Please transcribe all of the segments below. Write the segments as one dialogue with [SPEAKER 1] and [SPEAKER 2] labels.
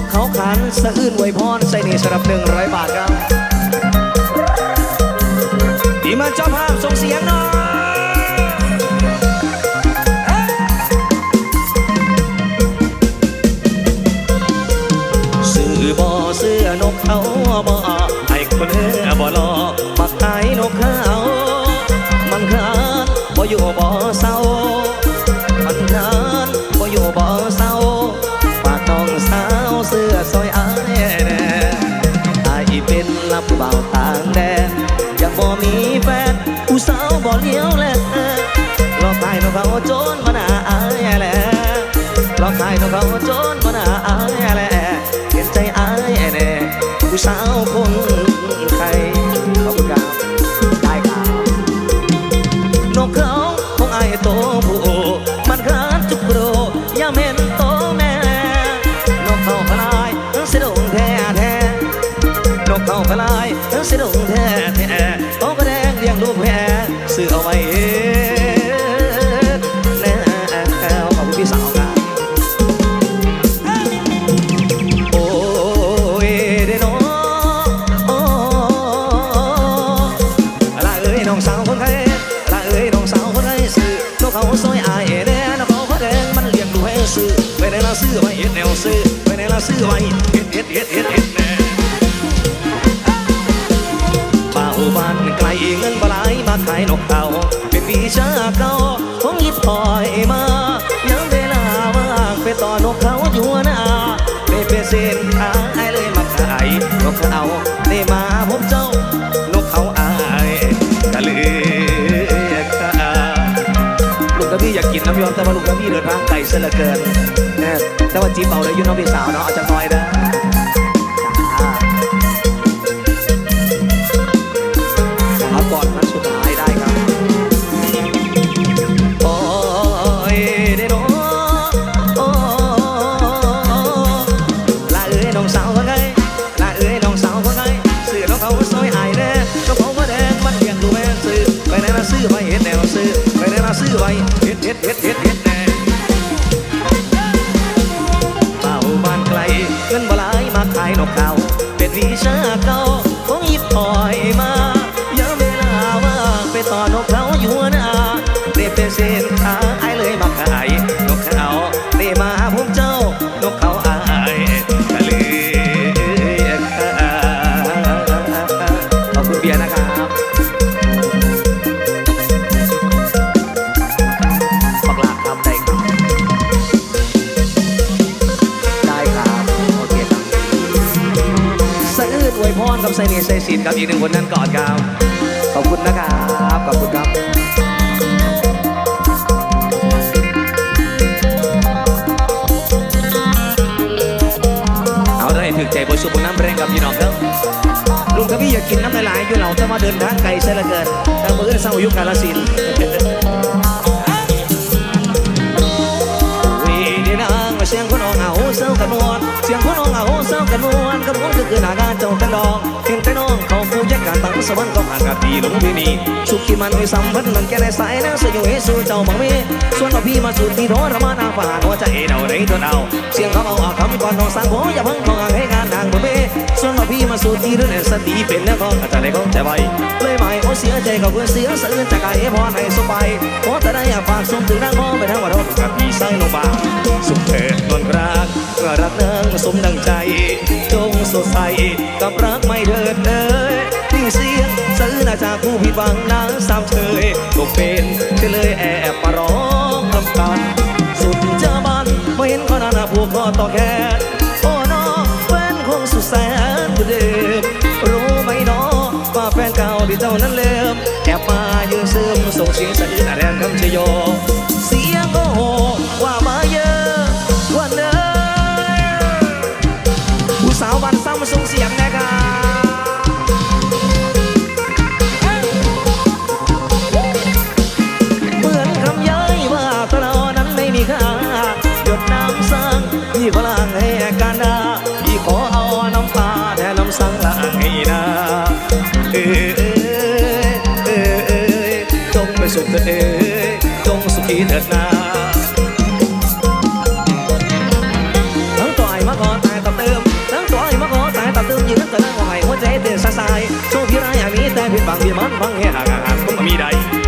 [SPEAKER 1] กเขาขันสะอื้นไวพรใส่นี่สำหรับหนึ่งร้อยบาทครับดีมาเจ้าภาพส่งเสียงหน่อยเสือบ่เสื้อนกเขาบ่อให้คนเฮอบ่รอมาขายนกเขามันขานบ่อยู่บ่เศร้า สาวบ่เลี้ยวแลหลอกให้น้องเขาโจนมาหน้าอายแหละหลอกให้น้องเขาโจนมาหน้าอายแหละเห็นใจอายแน่ผู้สาวคนไทยขอบคุณครับได้ครับนกเขาของไอ้โตผู้มันขาดจุกโรยามเห็นโตแม่นกเขาพลายเสดงแท้แท้นกเขาพลายเสดงแท้แท้โตกระแดงเลี้ยงลูกแพ้ ซื้อเอาไว้เองแน่ขอบคุณพี่สาวครับโอ้ยเด้น้อโอ้ละเอ้ยน้องสาวคนไทยละเอ้ยน้องสาวคนไทยซื้อนกเขาซอยอายแน่นกเขาพระแดงมันเลี้ยงดูให้ซื้อไปไหนละซื้อไว้เอ็ดแนวซื้อไปไหนละซื้อไว้ พี่อยากกินน้ำยอมแต่ว่าลูกกระบี่เดินทางไกลเสียเหลือเกินแน่แต่ว่าจีบเบาเลยยุ่น้องพี่สาวเนาะอาจจะน้อยนะ มาขายนกเขาเป็นวิชาเก่า ไซเนไซสินกับอีกหนึ่งคนนั้นก่อนครับขอบคุณนะครับขอบคุณครับเอาได้ถึกใจบริสุทธิ์น้ำแรงกับพี่น้องครับลุงกะพี่อยากกินน้ำหลายๆอยู่เหล่าแต่มาเดินทางไกลเสียเหลือเกินทางมือเศร้ายุคกาลสินวีดีนางเสียงคนอองเอาเศร้ากันวลเสียงคนอองเอาเศร้ากันวลกับผมคือคือหน้างานเจ้ากันดอง สวรรค์ก็ผ่านกับพี่ลงที่นี่สุขีมันไม่สัมพันธ์มันแค่ในสายนะสยวยสู่เจ้าบังมีส่วนเอาพี่มาสู่ที่โทรมานางผ่าหัวใจเดาในทนเอาเสียงเขาเอาอาคำก่อนน้องสังโหอย่าเพิ่งของอ่างให้งานนางบ่เมส่วนเอาพี่มาสู่ที่เรื่องสติเป็นแล้วก็องอาจจะได้ของใจไว้เลยไม่โอ้เสียใจกับเพื่อนเสียสะอื้นจากไอ้พรให้สบายขอแต่ได้อยากฝากส่งถึงนางมอไปทั้งวันรถกับพี่ใส่ลงบาสุขเถิดนวลรักเมื่อรักเนิ่งสมดังใจ จงสดใสกับรักไม่เถิดเอ่ย เสียงสะอื้นอาจากผู้ผิดหวังนางสามเชยตกเป็นก็เลยแอบมาร้องรำคาญสุดเจอบันไม่เห็นคนนั้นผูกคอต่อแขนโอ้น้อแฟนคงสุดแสนเดิมรู้ไหมน้อว่าแฟนเก่าที่เจ้านั้นเลิมแอบมายืนซึมส่งเสียงสะอื้นแรงคำชโย เถิดนาทั้งตัวไอ้มาขอแายตับเติมทั้งตัวไอ้มาขอแายตับเติมยืนตั้งแต่นั่งไหัวใจเต้นสายโชคดีร้ายมีแต่ผิดหวังที่มันฟังเฮฮากันคงไม่มีใด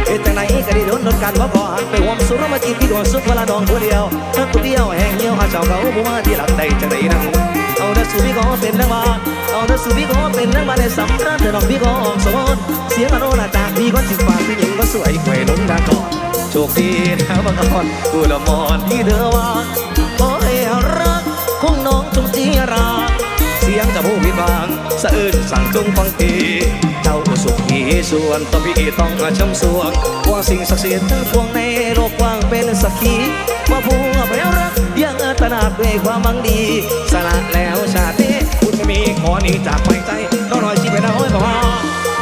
[SPEAKER 1] เหตุไหนก็ได้โดนลดกันว่า หันไปหวมสุรมากินที่ดวงสุขเวลานองตัวเดียวถ้าตัวเดียวแห้งเหี่ยวหาเจ้าเขาผู้มาที่หลังใดจังไหนนั่งเอาเด้อสู่พี่ก็เป็นนางบ้าเอาเด้อสู่พี่ก็เป็นนางบ้านในสำราญเธอน้องพี่ก็ออกสมนเสียงอโนนาจากพี่ก็สิฟ้าพี่หญิงก็สวยไขว่ล้นดาก่อนโชคดีนะบางอ่อนกูละมอนที่เธอว่าขอให้รักคงน้องจงจีราเสียงจะผู้ผิดหวัง สะอื้นสั่งจงฟังทีเจ้าสุขีส่วนต่อพี่ต้องชมสวงว่าสิ่งศักดิ์สิทธิ์ทั้งปวงในโลกว้างเป็นสักขีว่าผู้ไปรักยังตระหนักด้วยความบังดี สละแล้วชาตินี้คุณไม่มีขอนีจากไปใจน้องน้อยชีวิตเราไว้บ่พอ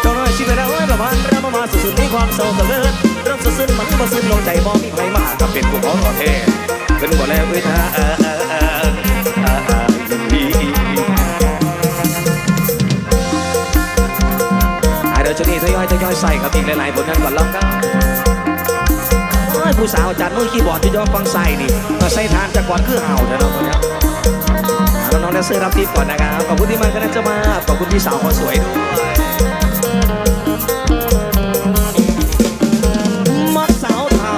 [SPEAKER 1] น้องน้อยชีวิตเราไว้บ่พอเรามามาสุดๆในความเศร้าเลิดเริ่มซึ้งมันบ่ซึ้งลงใจบ่มีใครมากับเป็นผู้ขอขอเทขึ้นบ่แล้วเอ้ยท่า เดี๋ยวจะนี่ทยอยทยอยใส่ครับอีกหลายๆผลงานก่อนลองครับโอ้ยผู้สาวจัดมือคีย์บอร์ดที่ยอมฟังใส่นี่มาใส่ทานจากก่อนคือเห่าเดี๋ยวเราคนเนี้ยน้องๆแดนเซอร์รับทิปก่อนนะครับขอบคุณที่มากันนะจ้ามาขอบคุณพี่สาวคนสวยด้วยมักสาวเทา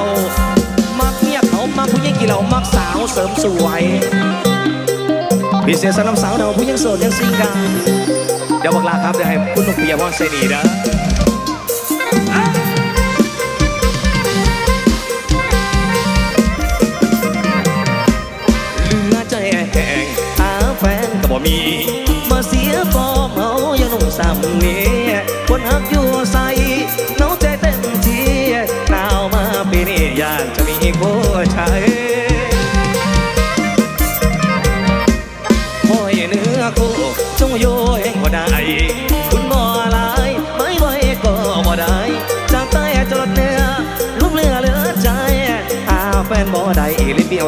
[SPEAKER 1] มักเมียเขามักผู้หญิงกี่เหล่ามักสาวเสริมสวยพิเศษสำหรับสาวเทาผู้หญิงโสดยังซิงกัน เดี๋ยวบอกลาครับจะให้คุณนุกปิยพรเซนีนะเหลือใจแห้งหาแฟนก็บ่มี มาเสียฟอร์มเฮายังหนุ่มสามนี้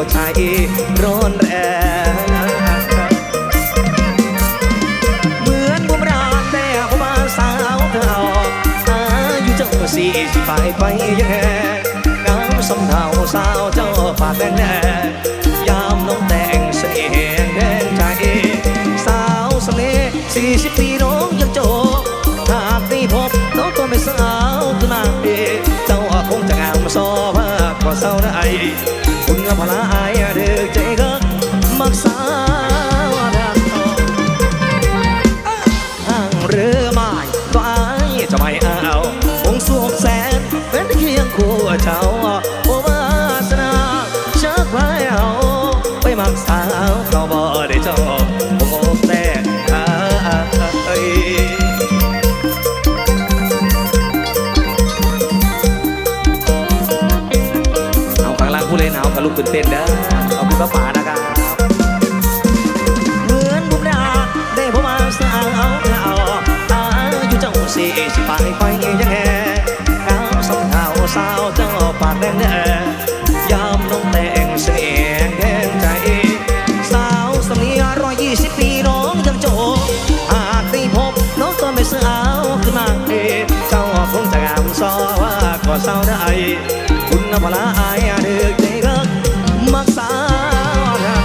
[SPEAKER 1] เลยเบี้ยวชายร้อ ไปมักสาวเขาบ่ได้เจ้าโอ้แต่อ้ยเอาข้างล่างผู้เล่นเอากับลูกตื่นเต้นเด้อเอาคุณป้าป๋านะครับเหมือนบุมดาได้บมาสาวเอาเอาอายุเจ้าสี่สิไปไปยังแงกาวสองเทาสาวเจ้าปากแดงแดง คุณนภลาอายเด็กใจรักมักสาวนะ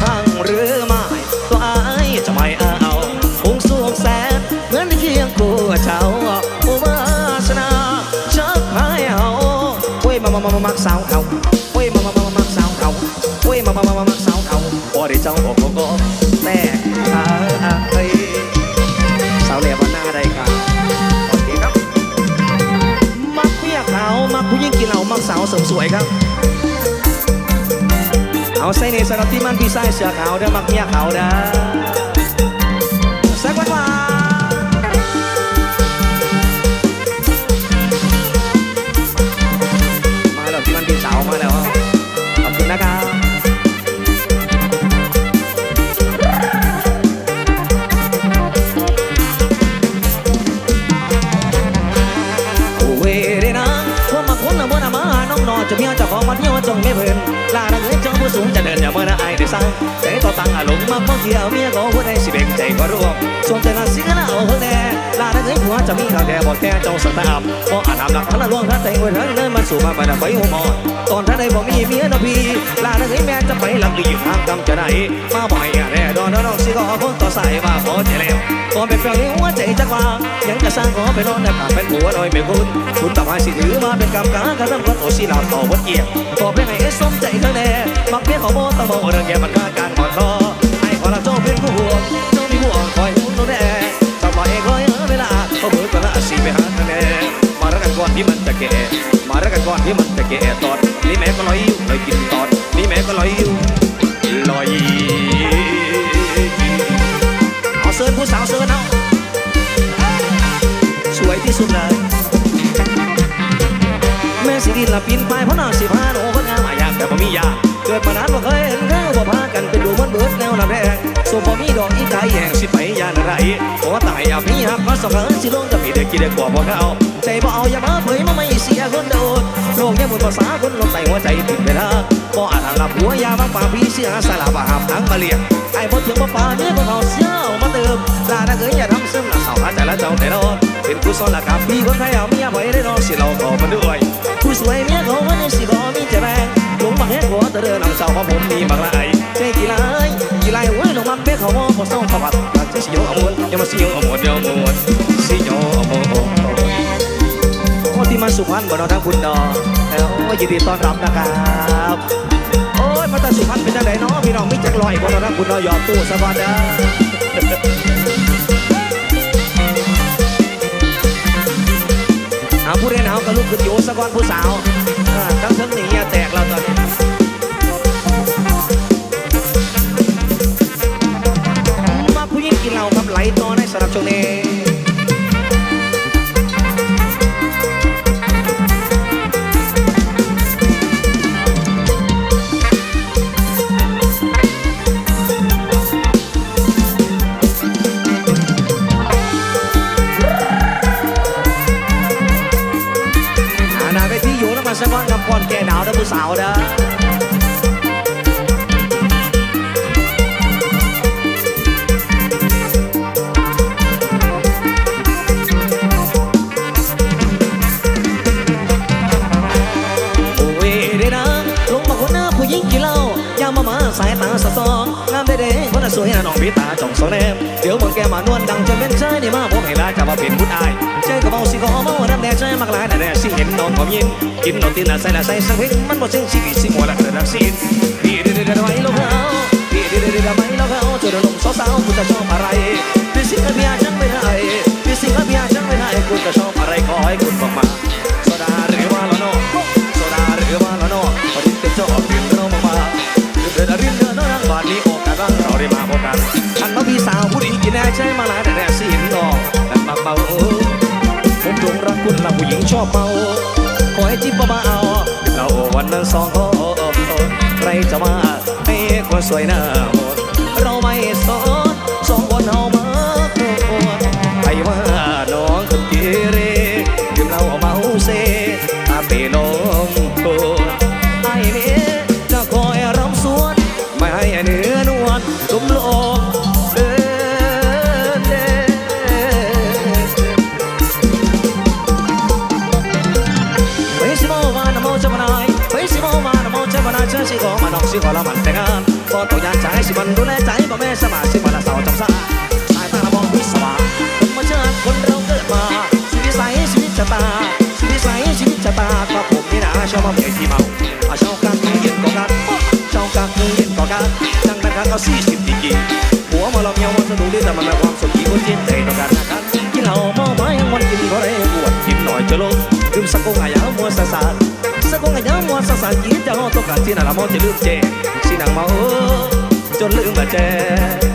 [SPEAKER 1] ทางหรือไม่ตัวอายจะไม่เอาคงสูงแสนเงินเคียงคู่เจ้าโอวาสนาชักให้เอาเว้ยมามามามามักสาวเขาเว้ยมามามามามักสาวเขาเว้ยมามามามามักสาวเขาพอได้เจ้าโอ้โหแต่ เสริมสวยครับ เอาใส่ในสำหรับที่มันพี่ใส่เสือขาวเด้อมักเมียขาวเด้อ เนินมาไปไฟหัวมอนตอนท่านใดบอกมีเมียนะพี่ลาได้แม่จะไปหลับดีอยู่ทางกำจะไหนมาบ่อยแน่ดอนน้องสิก็พ้นต่อสายมาขอเจแล้วก่อนเป็นเปล่าในหัวใจจักว่ายังจะสร้างขอไปนอนในป่าเป็นหัวหน่อยไม่คุณคุณต่อมาสิถือมาเป็นกรรมการกระทำกับโอสิลาต่อวัดเกียรขอเพียงให้สมใจข้างแน่มักเพี้ยขอโบต้องบอกเรื่องแกมันมาการก่อนรอให้ขอ ที่มันจะแก่มารักกันก่อนที่มันจะแก่ตอนนี่แม่ก็ลอยอยู่ลอยกินตอนนี่แม่ก็ลอยอยู่ลอยเอาเสิร์ฟผู้สาวเสิร์ฟเอาสวยที่สุดเลยแม่สิดินละปีนไปเพราะนางสิพาหนูคนงามอายากแต่บ่มียาเกิดมานานบ่เคยเห็นเขาบ่พากันไปดูมันเบิดแนวละแดงส่บ่มีดอกอีไก่แห่งสิไปยานอะไรขอตายอยากมีหักมาสองครั้งสิลงจะมีเด็กกินเด็กกว่าบ่เขา เอาอย่ามาเผยมาไม่เสียคนโดดโลกยังหมดภาษาคนลงใส่หัวใจติดไปละบ่อาจทางลับหัวยาบางป่าพี่เสียสละบาหับทั้งมาเลียงไอ้บ่ถึงบ่ป่าเนี่ยบ่เขาเสียวมาเติมลานักเอ๋ยอย่าทำซึมละเสาหาใจละเจ้าแต่นอนเป็นกุศลละกับพี่คนไทยเอาเมียไว้ได้นอนสิเราขอมันด้วยผู้สวยเมียเขาวันนี้สิบอมีจะแรงหลงบักแห้งหัวตะเดินนำเสาของผมมีบักละไอใจกี่ไรกี่ไรหัวลงมันเบี้ยเขาว่าพอส่งประวัติหลังจะสิโยอมวนยังมาสิโยอมวนเดียวมวน มาสุพรรณบ่เนอทั้งคุณดอแล้วยินดีต้อนรับนะครับโอ้ยมาตาสุพรรณเป็นจังไดเนาะพี่น้องมีจักลอยบ่เนอทั้งคุณดอยอดตู้สวัสดีเอาผู้เรียนเอากระลุกขึ้นอยู่สะก่อนผู้สาวอ่าทั้งทั้งนี้แตกเราตอนนี้มาผู้หญิงกินเหล้าครับไหลต่อในสำหรับช่วงนี้ ล้ายามมามาสายตาสะตองงามเด้เด้คนน่ะสวยน่ะน้องพี่ตาจ่องสองแนมเดี๋ยวมองแกมานวลดังจะเป็นใจนี่มาผมให้ลาจะมาเป็นผู้อายใจก็เมาสิก็เมาน้ำแน่ใจมากหลาย น่สิเห็นนอนผมยินกินนอนตีนน่ะใส่ละใส่สักเพ็งมันบ่เซ็งชีวิตสิมัวละเกิดรักสินพี่เด้เด้เด้ไว้ลงเขาพี่เด้เด้เด้ไว้ลงเขาเจอหนุ่มสาวๆกูจะชอบอะไรพี่สิงห์เบียร์ฉันไม่ได้พี่สิงห์เบียร์ฉันไม่ได้กูจะชอบอะไรขอให้คุณบอกมาโซดาหรือว่าละโนโซดาหรือว่าละนอพอดีเป็นเจ้าออกเดินเรามามาเดินรินเดินนั่งบ้านนี้โอกาสบ้างเราได้มาพบกันฉันมาพี่สาวผู้ดีกินแน่ใช่มาหลายแต่แน่สิเห็นนอแต่มาเมาผมจงรักคุณละผู้หญิงชอบเมา ให้จิ๊บมาเอาเราวันนั้นสองคนใครจะมาให้คนสวยหน้า สิขอมาน้องสิขอละมันแต่งงานก็ต้องยานใจสิมันดูแลใจบ่แม่สมาสิมาละสาวจำซาสายตาละมองวิสวาคนมาเชิญคนเราเกิดมาสิวิสัยชีวิตชะตาชีวิตใสชีวิตชะตาก็ผมนี่นะชอบมาเพียงที่เมาอาชอบกลางคืนเย็นก็กันชอบกลางคืนเย็นก็กันจังแต่ครั้งก็สี่สิบดีกีหัวมาลองเยาวันสนุกดีแต่มันไมีความสุขที่คนจิตใจต้องการนะกันกินเหล้าเมาไม้ยังวันกินก็ได้ปวดกินหน่อยจะลงดื่มสักกงหายาวมัวสะสา นสักกงหายามัวสะสานกินจะห้องตกการที่นั่นละมองจะลืมเจสินังเมาจนลืมบาดเจ็บ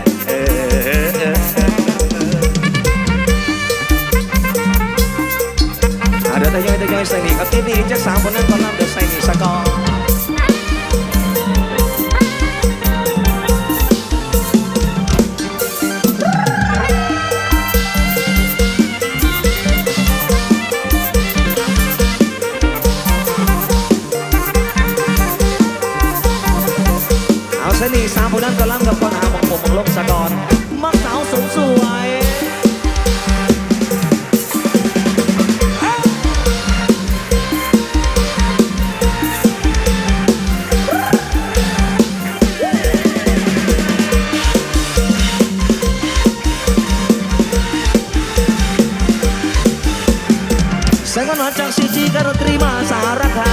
[SPEAKER 1] นักดนตรีมาสารคา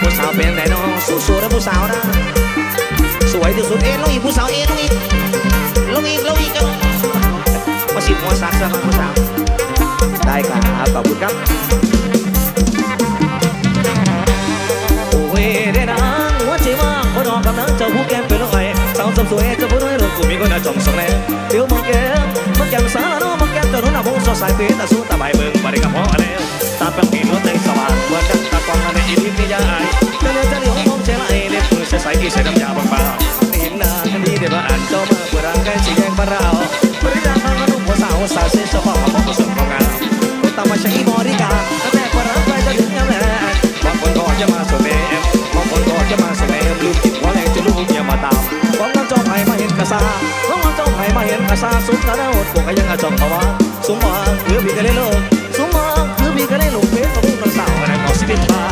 [SPEAKER 1] ผู้สาวเป็นไหนน้องสู้ๆแล้วผู้สาวนะสวยที่สุดเอ็นลงอีกผู้สาวเอ็นลงอีกลงอีกลงอีกก็ลงมาสิบหัวสักซะ โอ้ยได้าหัวใจว่างคนออกกำลังเจ้ผู้แกมเป็นองไอ้สาวสมสวยเจ้ผู้น้อยเรากูมีคนอาจงสองแน่เดี๋ยวมองแกมมัก้มสาโนมันแกมเจ้าหนุ่มหน้าสดใสเตาสู้ตาใบเบิ่งบริกรรมพอแล้ตาเป็นผีรถเต็งสว่างเหมือกันตากองในอินทธิพิยาไอ้เจ้าเลี้ยงเจ้าเลียงมองเชลัยอ้เล็บมือใส่ใส่ที่เสด็จยาบางๆเห็นหน้ากันดีเดี๋ยวอ่านเจ้ามาปวร่างกายสีแดงบาราบริการทางขนมหัวสาวสาวเสียสะพอของผู้สมของงานตามมาใช้ ซาสุดกระโดวกยังอาจองภาวะสูงมองคือพี่ก็เไยโลกสูงมองคือพี่ก็เไยหลงเพชรของรสาวในหมอสิบินบา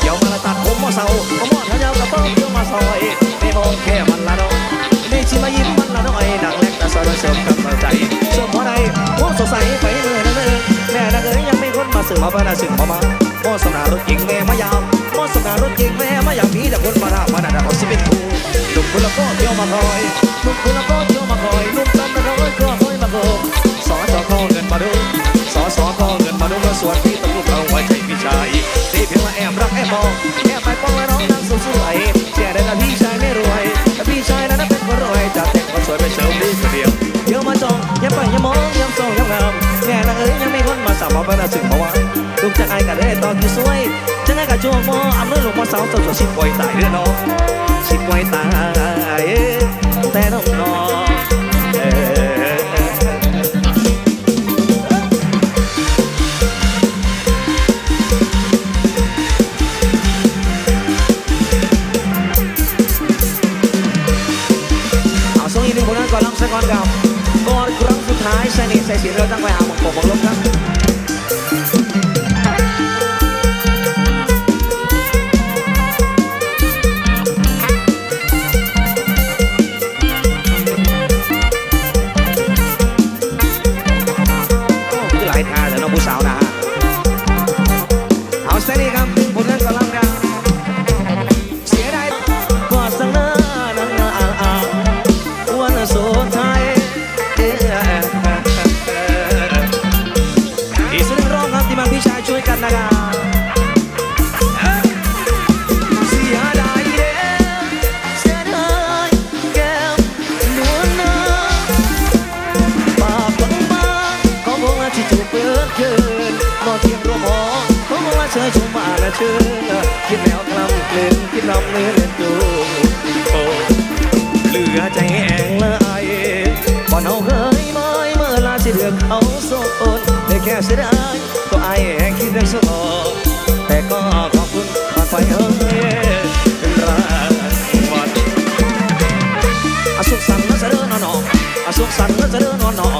[SPEAKER 1] เดี๋ยวมาละตัดผมมาเสาผมมอเท้ายาวกระเป๋าเดี๋ยวมาซอยในมองแค่มันละน้องในชิมายิ้มมันละน้อยหนังเล็กแต่สอนเสริมกำลังใจเสริมหัวใจหัวสดใสไปเลยนะเลยแม่นักเอ้ยยังไม่คนมาเสือมาประดาสื่อมามาโมสนารถเก่งแม่มายาวโมสนารถเก่งแม่มาอยางนี้แต่คนมาด่ามาด่าเอาสิบป็นผู้หนุ่มคนละก็เที่ยวมาคอยหนุ่มคนละก็เที่ยวมาคอยหนุ่ม ได้ต่อคิวสวยจะไกับชั่วโมงอำนอยหลวงพ่อสาวตัวชิบปล่ยตายเด้อน้องสิบปล่ยตายแต่น้องน้องก่อนลำสักก่อนกับก่อนครั้งสุดท้ายสนิทใส่สีเราตั้งไว้หาหมกกหมกลบครับ ก็ขอบคุณมาไฟเฮ้เป็นราวัดอสุขสันต์นะเสดิจน้อนอสุขสันต์นะเสดิจนอนอง